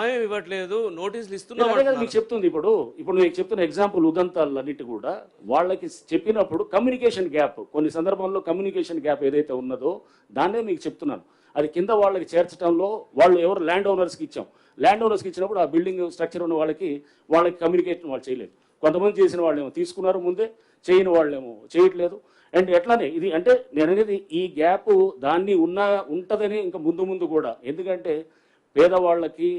సమయం ఇవ్వట్లేదు నోటీసులు నేను ఇస్తున్నాం. మీకు చెప్తుంది ఇప్పుడు. ఇప్పుడు మీకు చెప్తున్న ఎగ్జాంపుల్ ఉదంతాలన్నిటి కూడా వాళ్ళకి చెప్పినప్పుడు కమ్యూనికేషన్ గ్యాప్ కొన్ని సందర్భాల్లో కమ్యూనికేషన్ గ్యాప్ ఏదైతే ఉన్నదో దాన్నే మీకు చెప్తున్నాను. అది కింద వాళ్ళకి చేర్చడంలో వాళ్ళు ఎవరు ల్యాండ్ ఓనర్స్కి ఇచ్చాం. ల్యాండ్ ఓనర్స్కి ఇచ్చినప్పుడు ఆ బిల్డింగ్ స్ట్రక్చర్ ఉన్న వాళ్ళకి వాళ్ళకి కమ్యూనికేషన్ వాళ్ళు చేయలేదు. కొంతమంది చేసిన వాళ్ళేమో తీసుకున్నారు ముందే చేయని వాళ్ళేమో చేయట్లేదు. అండ్ ఎట్లానే ఇది అంటే నేను అనేది ఈ గ్యాప్ దాన్ని ఉన్న ఉంటుందని ఇంకా ముందు ముందు కూడా. ఎందుకంటే పేదవాళ్ళకి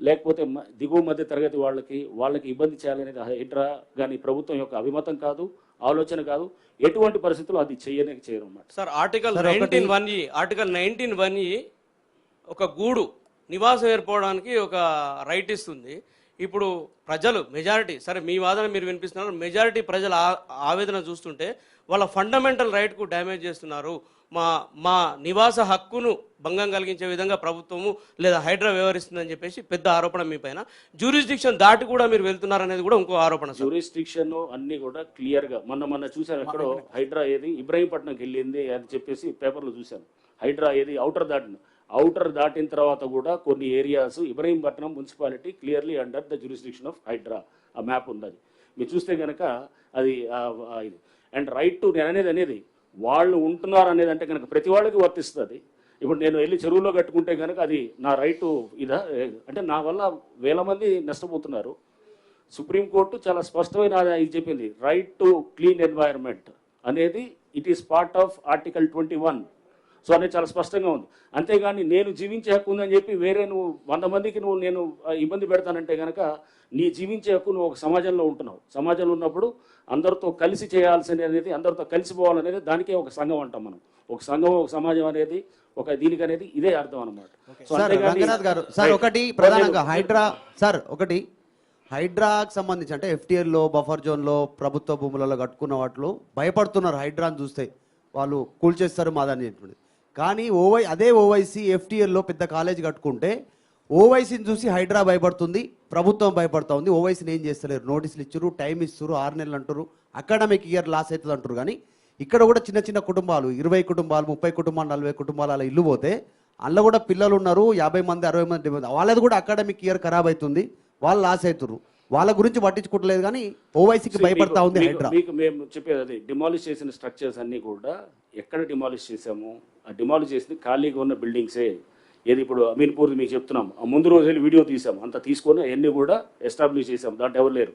లేకపోతే మ- దిగువ మధ్య తరగతి వాళ్ళకి వాళ్ళకి ఇబ్బంది చేయాలనేది హైడ్రా కానీ ప్రభుత్వం యొక్క అభిమతం కాదు ఆలోచన కాదు. ఎటువంటి పరిస్థితుల్లో అది చేయనే చేయరు అన్నమాట సార్ ఆర్టికల్ నైన్టీన్ వన్ ఈ ఆర్టికల్ నైన్టీన్ వన్ ఈ ఒక గూడు నివాసం ఏర్పడడానికి ఒక రైట్ ఇస్తుంది. ఇప్పుడు ప్రజలు మెజారిటీ సరే మీ వాదన మీరు వినిపిస్తున్నారు. మెజారిటీ ప్రజల ఆవేదన చూస్తుంటే వాళ్ళ ఫండమెంటల్ రైట్కు డ్యామేజ్ చేస్తున్నారు. మా మా నివాస హక్కును భంగం కలిగించే విధంగా ప్రభుత్వము లేదా హైడ్రా వ్యవహరిస్తుందని చెప్పేసి పెద్ద ఆరోపణ మీ పైన. జ్యూరిస్డిక్షన్ దాటి కూడా మీరు వెళ్తున్నారనేది కూడా ఇంకో ఆరోపణ జ్యూరిస్టిక్షన్ అన్ని కూడా క్లియర్గా. మొన్న మొన్న చూశాను ఎక్కడో హైడ్రా ఏది? ఇబ్రాహీంపట్నంకి వెళ్ళింది అని చెప్పేసి పేపర్లో చూశాను. హైడ్రా ఏది? అవుటర్ దాటిన అవుటర్ దాటిన తర్వాత కూడా కొన్ని areas Ibrahimpatnam municipality clearly under the jurisdiction of Hydraa ఆ మ్యాప్ ఉంది అది మీరు చూస్తే కనుక అది ఇది. అండ్ రైట్ టు నేను అనేది అనేది వాళ్ళు ఉంటున్నారు అనేది అంటే కనుక ప్రతి వాళ్ళకి వర్తిస్తుంది. ఇప్పుడు నేను వెళ్ళి చెరువులో కట్టుకుంటే కనుక అది నా రైటు ఇదా అంటే నా వల్ల వేల మంది నష్టపోతున్నారు. సుప్రీంకోర్టు చాలా స్పష్టమైన ఇది చెప్పింది. రైట్ టు క్లీన్ ఎన్వైర్న్మెంట్ అనేది it is part of article twenty one so అనేది చాలా స్పష్టంగా ఉంది. అంతేగాని నేను జీవించే హక్కు ఉందని చెప్పి వేరే నువ్వు వంద మందికి నువ్వు నేను ఇబ్బంది పెడతానంటే కనుక నీ జీవించే హక్కు నువ్వు ఒక సమాజంలో ఉంటున్నావు. సమాజంలో ఉన్నప్పుడు అందరితో కలిసి చేయాల్సింది అనేది అందరితో కలిసిపోవాలనేది దానికే ఒక సంఘం అంటాం మనం. ఒక సంఘం ఒక సమాజం అనేది ఒక దీనికి అనేది ఇదే అర్థం అనమాట సో సార్ అంతేగాని- రంగనాథ్ గారు సార్ Right. ఒకటి ప్రధానంగా హైడ్రా సార్ ఒకటి హైడ్రాకి సంబంధించి అంటే FTL లో బఫర్ జోన్లో ప్రభుత్వ భూములలో కట్టుకున్న వాటిలో భయపడుతున్నారు హైడ్రాని చూస్తే. వాళ్ళు కూల్చేస్తారు మాదని చెప్పి కానీ ఓవై అదే ఓవైసీ ఎఫ్టీఎల్లో పెద్ద కాలేజ్ కట్టుకుంటే ఓవైసీని చూసి హైడ్రా భయపడుతుంది ప్రభుత్వం భయపడతా ఉంది ఓవైసీని ఏం చేస్తలేరు? నోటీసులు ఇచ్చారు టైం ఇస్తారు ఆరు నెలలు అంటారు అకాడమిక్ ఇయర్ లాస్ అవుతుంది అంటారు కానీ ఇక్కడ కూడా చిన్న చిన్న కుటుంబాలు ఇరవై కుటుంబాలు ముప్పై కుటుంబాలు నలభై కుటుంబాలు అలా ఇల్లు పోతే అందులో కూడా పిల్లలు ఉన్నారు యాభై మంది అరవై మంది మంది. వాళ్ళది కూడా అకాడమిక్ ఇయర్ ఖరాబ్ అవుతుంది వాళ్ళు లాస్ అవుతున్నారు వాళ్ళ గురించి పట్టించుకోవట్లేదు కానీ ఓవైసీకి భయపడతా ఉంది మీకు- హైడ్రా. మీకు మేము చెప్పేది అది డిమాలిష్ చేసిన స్ట్రక్చర్స్ అన్ని కూడా ఎక్కడ డిమాలిష్ చేసాము ఆ డిమాలిష్ చేసింది ఖాళీగా ఉన్న బిల్డింగ్సే ఏది ఇప్పుడు అమీన్పూర్ మీకు చెప్తున్నాం. ఆ ముందు రోజు వెళ్ళి వీడియో తీసాం అంత తీసుకొని అవన్నీ కూడా ఎస్టాబ్లిష్ చేసాం దాంట్లో ఎవరు లేరు.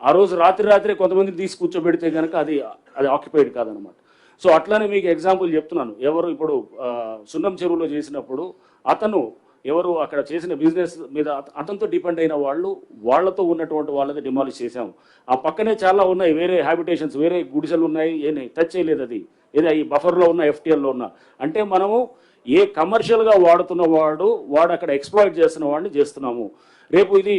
ఆ రోజు రాత్రి రాత్రి కొంతమందిని తీసి కూర్చోబెడితే కనుక అది అది ఆక్యుపైడ్ కాదనమాట. సో అట్లానే మీకు ఎగ్జాంపుల్ చెప్తున్నాను. ఎవరు ఇప్పుడు సున్నం చెరువులో చేసినప్పుడు అతను ఎవరు అక్కడ చేసిన బిజినెస్ మీద అతనితో డిపెండ్ అయిన వాళ్ళు వాళ్ళతో ఉన్నటువంటి వాళ్ళది డిమాలిష్ చేశాం ఆ పక్కనే చాలా ఉన్నాయి వేరే హ్యాబిటేషన్స్ వేరే గుడిసెలు ఉన్నాయి ఏమి టచ్ చేయలేదు అది. ఏదో ఈ బఫర్లో ఉన్న ఎఫ్టీఎల్లో ఉన్న. అంటే మనము ఏ కమర్షియల్గా వాడుతున్న వాడు వాడు అక్కడ ఎక్స్ప్లాయిట్ చేస్తున్న వాడిని చేస్తున్నాము. రేపు ఇది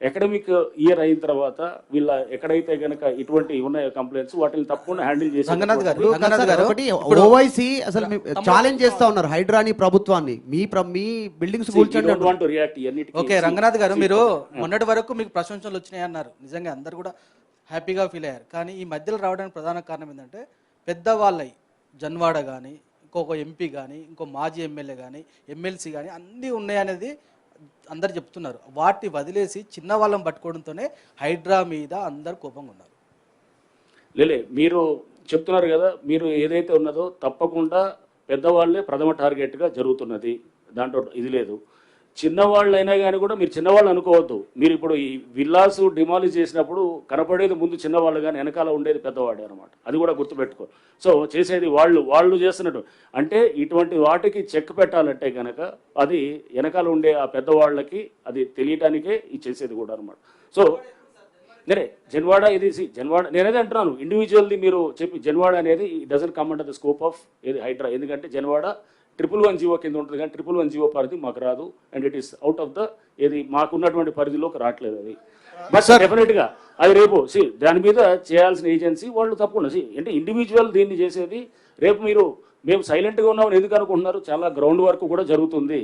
అకాడమిక్ ఇయర్ అయిన తర్వాత వీళ్ళ ఎక్కడైతే గనక ఇటువంటి ఉన్నాయో కంప్లైంట్స్ వాటిని తప్పకుండా హ్యాండిల్ చేసి రంగనాథ్ గారు రంగనాథ్ గారు ఒకటి ఓవైసీ అసలు ఛాలెంజ్ చేస్తా ఉన్నారు హైడ్రాని ప్రభుత్వాన్ని. మీ ప్ర- మీ బిల్డింగ్స్ ఓకే రంగనాథ్ గారు మీరు మొన్నటి వరకు మీకు ప్రశంసలు వచ్చినాయి అన్నారు. నిజంగా అందరు కూడా హ్యాపీగా ఫీల్ అయ్యారు. కానీ ఈ మధ్యలో రావడానికి ప్రధాన కారణం ఏంటంటే పెద్దవాళ్ళై జన్వాడ కానీ ఇంకొక ఎంపీ కానీ ఇంకో మాజీ ఎమ్మెల్యే కానీ ఎమ్మెల్సీ కానీ అన్నీ ఉన్నాయనేది అందరు చెప్తున్నారు. వాటిని వదిలేసి చిన్న వాళ్ళని పట్టుకోవడంతోనే హైడ్రా మీద అందరు కోపంగా ఉన్నారు. లేలే మీరు చెప్తున్నారు కదా మీరు ఏదైతే ఉన్నదో తప్పకుండా పెద్దవాళ్ళే ప్రథమ టార్గెట్గా జరుగుతున్నది. దాంట్లో ఇది లేదు. చిన్నవాళ్ళైనా కానీ కూడా మీరు చిన్నవాళ్ళు అనుకోవద్దు. మీరు ఇప్పుడు ఈ విల్లాసు డిమాలిజ్ చేసినప్పుడు కనపడేది ముందు చిన్నవాళ్ళు కానీ వెనకాల ఉండేది పెద్దవాడే అనమాట అది కూడా గుర్తుపెట్టుకో. సో చేసేది వాళ్ళు వాళ్ళు చేస్తున్నట్టు. అంటే ఇటువంటి వాటికి చెక్ పెట్టాలంటే కనుక అది వెనకాల ఉండే ఆ పెద్దవాళ్ళకి అది తెలియటానికే ఇది చేసేది కూడా అనమాట సో నేనే జన్వాడ ఇది జన్వాడ నేనేది అంటున్నాను. ఇండివిజువల్ది మీరు చెప్పి జన్వాడ అనేది doesn't come under the scope of ఇది హైడ్రా. ఎందుకంటే జన్వాడ ట్రిపుల్ వన్ జీవో కింద ఉంటుంది కానీ ట్రిపుల్ వన్ జీవో పరిధి మాకు రాదు and it is out of the ఏది మాకున్నటువంటి పరిధిలోకి రావట్లేదు అది. బట్ డెఫినెట్గా అది రేపు సి దాని మీద చేయాల్సిన ఏజెన్సీ వాళ్ళు తప్పకుండా సి అంటే ఇండివిజువల్ దీన్ని చేసేది రేపు మీరు మేము సైలెంట్గా ఉన్నామని ఎందుకు అనుకుంటున్నారు? చాలా గ్రౌండ్ వర్క్ కూడా జరుగుతుంది.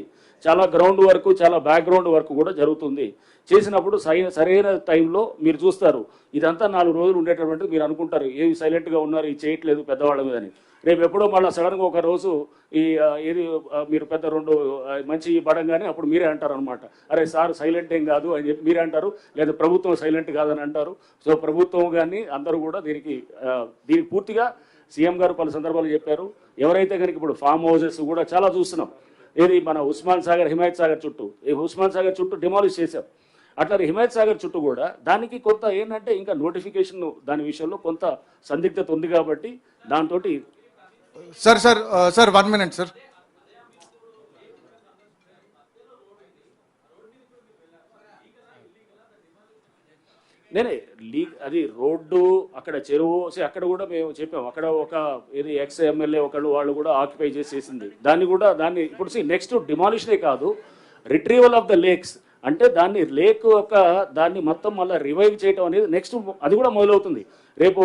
చాలా గ్రౌండ్ వర్క్ చాలా బ్యాక్గ్రౌండ్ వర్క్ కూడా జరుగుతుంది. చేసినప్పుడు సరైన సరైన టైంలో మీరు చూస్తారు. ఇదంతా నాలుగు రోజులు ఉండేటటువంటి మీరు అనుకుంటారు. ఏమి సైలెంట్గా ఉన్నారు ఇది చేయట్లేదు పెద్దవాళ్ళ మీద అని రేపు ఎప్పుడో మళ్ళీ సడన్గా ఒక రోజు ఈ ఏది మీరు పెద్ద రెండు మంచి పడంగానే అప్పుడు మీరే అంటారు అనమాట అరే సార్ సైలెంట్ ఏం కాదు అని చెప్పి మీరే అంటారు. లేదా ప్రభుత్వం సైలెంట్ కాదని అంటారు. సో ప్రభుత్వం కానీ అందరూ కూడా దీనికి దీనికి పూర్తిగా సీఎం గారు పలు సందర్భాలు చెప్పారు. ఎవరైతే కనుక ఇప్పుడు ఫామ్ హౌసెస్ కూడా చాలా చూస్తున్నాం. ఏది మన ఉస్మాన్ సాగర్ హిమాయత్ సాగర్ చుట్టూ. ఈ ఉస్మాన్ సాగర్ చుట్టూ డిమాలిష్ చేశాం. అట్లా హిమాయత్ సాగర్ చుట్టూ కూడా దానికి కొంత ఏంటంటే ఇంకా నోటిఫికేషన్ దాని విషయంలో కొంత సందిగ్ధత ఉంది కాబట్టి దాంతో sir sir sir one minute sir. నేనే లీగ్ అది రోడ్డు అక్కడ చెరువు అక్కడ కూడా మేము చెప్పాం. అక్కడ ఒక ఇది ఎక్స్ ఎమ్మెల్యే ఒకళ్ళు వాళ్ళు కూడా ఆక్యుపై చేసేసింది. దాన్ని కూడా దాన్ని ఇప్పుడు సి నెక్స్ట్ డిమాలిషనే కాదు రిట్రీవల్ ఆఫ్ ద లేక్స్ అంటే దాన్ని లేక్ యొక్క దాన్ని మొత్తం మళ్ళీ రివైవ్ చేయటం అనేది నెక్స్ట్ అది కూడా మొదలవుతుంది. రేపు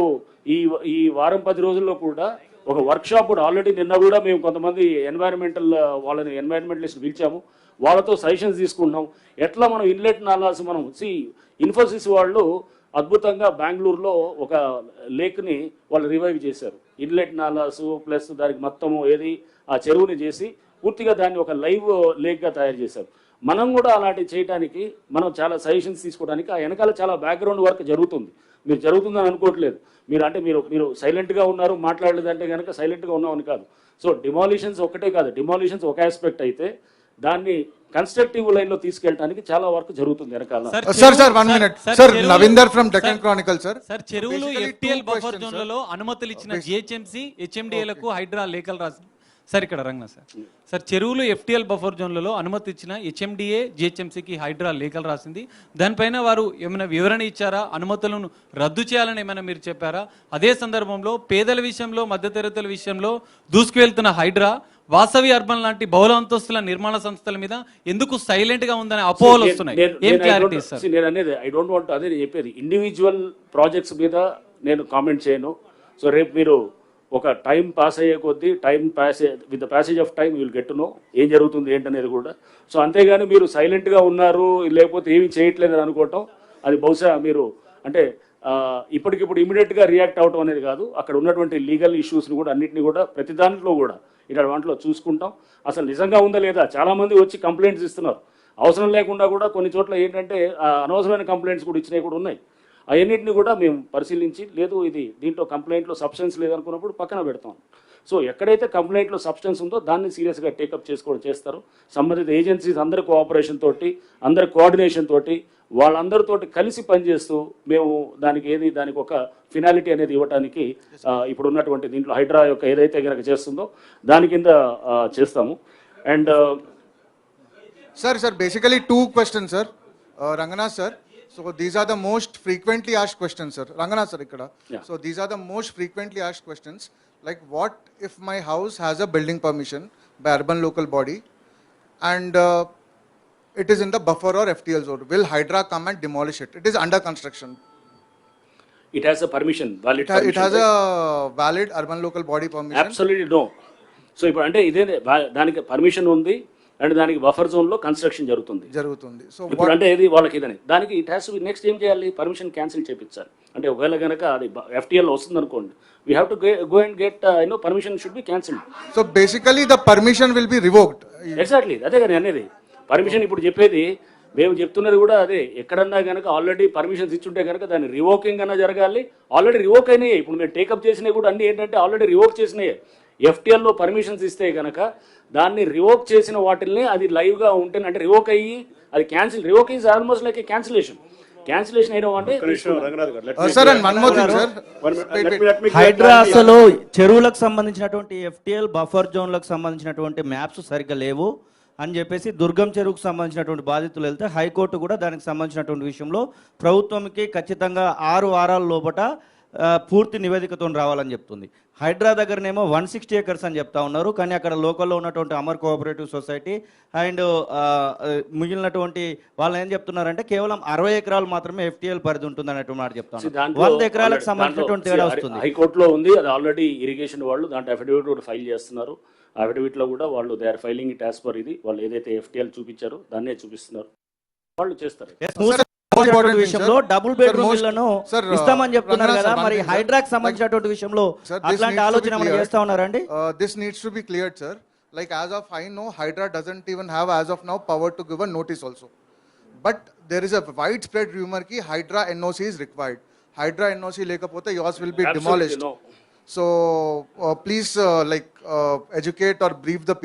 ఈ ఈ వారం పది రోజుల్లో కూడా ఒక వర్క్షాప్ కూడా ఆల్రెడీ నిన్న కూడా మేము కొంతమంది ఎన్వైరన్మెంటల్ వాళ్ళని ఎన్వైరన్మెంటలిస్ట్ పిలిచాము. వాళ్ళతో సజెషన్స్ తీసుకుంటున్నాం. ఎట్లా మనం ఇన్లెట్ నాలాస్ మనం సి ఇన్ఫోసిస్ వాళ్ళు అద్భుతంగా బెంగళూరులో ఒక లేక్ని వాళ్ళు రివైవ్ చేశారు. ఇన్లెట్ నాలాస్ ప్లస్ దానికి మొత్తము ఏది ఆ చెరువుని చేసి పూర్తిగా దాన్ని ఒక లైవ్ లేక్గా తయారు చేశారు. మనం కూడా అలాంటివి చేయడానికి మనం చాలా సజెషన్స్ తీసుకోవడానికి ఆ వెనకాల చాలా బ్యాక్గ్రౌండ్ వర్క్ జరుగుతుంది. మీరు జరుగుతుందని అనుకోవట్లేదు. మీరు అంటే మీరు మీరు సైలెంట్గా ఉన్నారు మాట్లాడలేదంటే కనుక సైలెంట్గా ఉన్నామని కాదు. సో డిమాలిషన్స్ ఒకటే కాదు. డిమాలిషన్స్ ఒక ఆస్పెక్ట్ అయితే దాన్ని కన్స్ట్రక్టివ్ లైన్లో తీసుకెళ్ళడానికి చాలా వర్క్ జరుగుతుంది వెనకాల. Uh, sir, sir, one minute. Sir, Navinder from Deccan Chronicle, sir. Sir చెరువులు ఎఫ్టిఎల్ బఫర్. జోన్లలో అనుమతులు ఇచ్చిన జిహెచ్ఎంసీ హెచ్ఎండిఏలకు హైడ్రా లేఖలు రాసి సార్ ఇక్కడ రంగనా సార్. సార్ చెరువులు ఎఫ్టిఎల్ బఫర్ జోన్లలో అనుమతి ఇచ్చిన హెచ్ఎండిఏ జిహెచ్ఎంసీకి హైడ్రా లేఖలు రాసింది. దానిపైన వారు ఏమైనా వివరణ ఇచ్చారా? అనుమతులను రద్దు చేయాలని ఏమైనా మీరు చెప్పారా? అదే సందర్భంలో పేదల విషయంలో మధ్యతరగతుల విషయంలో దూసుకువెళ్తున్న హైడ్రా వాసవి అర్బన్ లాంటి బహుళ అంతస్తుల నిర్మాణ సంస్థల మీద ఎందుకు సైలెంట్గా ఉందనే అపోహలు నేను- వస్తున్నాయి. ఏం క్లారిటీ సార్ నేను అనేది ఐ డోంట్ వాంట్ అదే నేను చెప్పేది. ఇండివిజువల్ ప్రాజెక్ట్స్ మీద నేను కామెంట్ చేయను. సో రేపు మీరు ఒక టైం పాస్ అయ్యే కొద్దీ time pass with the passage of time will get know ఏం జరుగుతుంది ఏంటనేది కూడా. సో అంతేగాని మీరు సైలెంట్గా ఉన్నారు లేకపోతే ఏమీ చేయట్లేదు అని అనుకోవటం అది బహుశా మీరు అంటే ఇప్పటికిప్పుడు ఇమీడియట్గా రియాక్ట్ అవటం అనేది కాదు అక్కడ ఉన్నటువంటి లీగల్ ఇష్యూస్ని కూడా అన్నింటినీ కూడా ప్రతి దాంట్లో కూడా ఇక్కడ దాంట్లో చూసుకుంటాం. అసలు నిజంగా ఉందా లేదా? చాలామంది వచ్చి కంప్లైంట్స్ ఇస్తున్నారు. అవసరం లేకుండా కూడా కొన్ని చోట్ల ఏంటంటే అనవసరమైన కంప్లైంట్స్ కూడా ఇచ్చినవి కూడా ఉన్నాయి. అవన్నింటిని కూడా మేము పరిశీలించి లేదు ఇది దీంట్లో కంప్లైంట్లో సబ్స్టెన్స్ లేదనుకున్నప్పుడు పక్కన పెడతాం. సో ఎక్కడైతే కంప్లైంట్లో సబ్స్టెన్స్ ఉందో దాన్ని సీరియస్గా టేకప్ చేసుకోవడం చేస్తారు. సంబంధిత ఏజెన్సీస్ అందరి కోఆపరేషన్ తోటి అందరి కోఆర్డినేషన్ తోటి వాళ్ళందరితోటి కలిసి పనిచేస్తూ మేము దానికి ఏది దానికి ఒక ఫినాలిటీ అనేది ఇవ్వడానికి ఇప్పుడు ఉన్నటువంటి దీంట్లో హైడ్రా యొక్క ఏదైతే కనుక చేస్తుందో దాని కింద చేస్తాము. And sir sir basically two question sir Ranganath sir Rangana, sir. So these are the most frequently asked questions, sir. Rangana, sir, ikkada. Yeah. So these are the most frequently asked questions. Like, what if my house has a building permission by urban local body, and uh, it is in the buffer or FTL zone? Will Hydra come and demolish it? It is under construction. It has a permission valid It, ha- it has a valid urban local body permission. Absolutely no so ఇప్పుడు అంటే ఇదే దానికి permission ఉంది and దానికి buffer జోన్లో construction జరుగుతుంది. జరుగుతుంది. So ఇప్పుడు? అంటే ఇది వాళ్ళకి ఇదని. దానికి ఇట్ హ్యాస్ నెక్స్ట్ ఏం చేయాలి? పర్మిషన్ క్యాన్సిల్ చేపించాలి అంటే ఒకవేళ కనుక అది ఎఫ్టీఎల్ వస్తుంది అనుకోండి we have to go and get you know permission should be cancelled So basically, the permission will be revoked. Exactly అదే కదా అనేది. పర్మిషన్ ఇప్పుడు చెప్పేది మేము చెప్తున్నది కూడా అదే. ఎక్కడన్నా కనుక ఆల్రెడీ పర్మిషన్స్ ఇచ్చుంటే కనుక దాన్ని రివోకింగ్ అన్నా జరగాలి. ఆల్రెడీ రివోక్ అయినాయి. ఇప్పుడు మేము టేకప్ చేసినవి కూడా అన్ని ఏంటంటే ఆల్రెడీ రివోక్ చేసినాయి. ఎఫ్టీఎల్లో పర్మిషన్స్ ఇస్తే కనుక దాన్ని రివోక్ చేసిన వాటిల్ని అది లైవ్గా ఉంటే అంటే రివోక్ అయ్యి అది cancel revoke is almost like a cancellation cancellation అయిన అంటే Uh, sir, and one more thing, sir. Wait, wait. Hydraa అసలు చెరువులకు సంబంధించినటువంటి ఎఫ్టిఎల్ బఫర్ జోన్లకు సంబంధించినటువంటి మ్యాప్స్ సరిగ్గా లేవు అని చెప్పేసి దుర్గం చెరువుకు సంబంధించినటువంటి బాధితులు వెళ్తే హైకోర్టు కూడా దానికి సంబంధించినటువంటి విషయంలో ప్రభుత్వంకి ఖచ్చితంగా ఆరు వారాల లోపట ఆ, పూర్తి నివేదికతో రావాలని చెప్తుంది. హైడ్రా దగ్గరనేమో వన్ సిక్స్టీ ఏకర్స్ అని చెప్తా ఉన్నారు. కానీ అక్కడ లోకల్లో ఉన్నటువంటి అమర్ కోఆపరేటివ్ సొసైటీ అండ్ మిగిలినటువంటి వాళ్ళు ఏం చెప్తున్నారంటే కేవలం అరవై ఎకరాలు మాత్రమే ఎఫ్టీఎల్ పరిధి ఉంటుంది అన్నట్టు మాట చెప్తా See, ఉన్నారు. దాంట్లో వంద ఎకరాలకు సంబంధించినటువంటి తేడా వస్తుంది. హైకోర్టులో ఉంది. అది ఆల్రెడీ ఇరిగేషన్ వాళ్ళు దాంట్లో అఫిడవిట్ కూడా ఫైల్ చేస్తున్నారు. అఫిడవిట్లో కూడా వాళ్ళు they are filing it as per ఇది. వాళ్ళు ఏదైతే ఎఫ్టీఎల్ చూపించారో దాన్నే చూపిస్తున్నారు. వాళ్ళు చేస్తారు. విషయంలో. డబుల్ బెడ్రూమ్ ఇళ్ళను uh, ఇస్తామని చెప్తున్నారు కదా మరి. హైడ్రాక్ సంబంధించినటువంటి విషయంలో అట్లాంటి needs to be ఆలోచన. చేస్తా ఉన్నారండి Uh, this needs to be cleared, sir. Like as of I know, Hydra doesn't even have as of now power to give a notice also. But there is a widespread rumor ki Hydra NOC is required. Hydra NOC lekapota yours will be Absolutely demolished. no. So uh, please uh, like uh, educate or brief the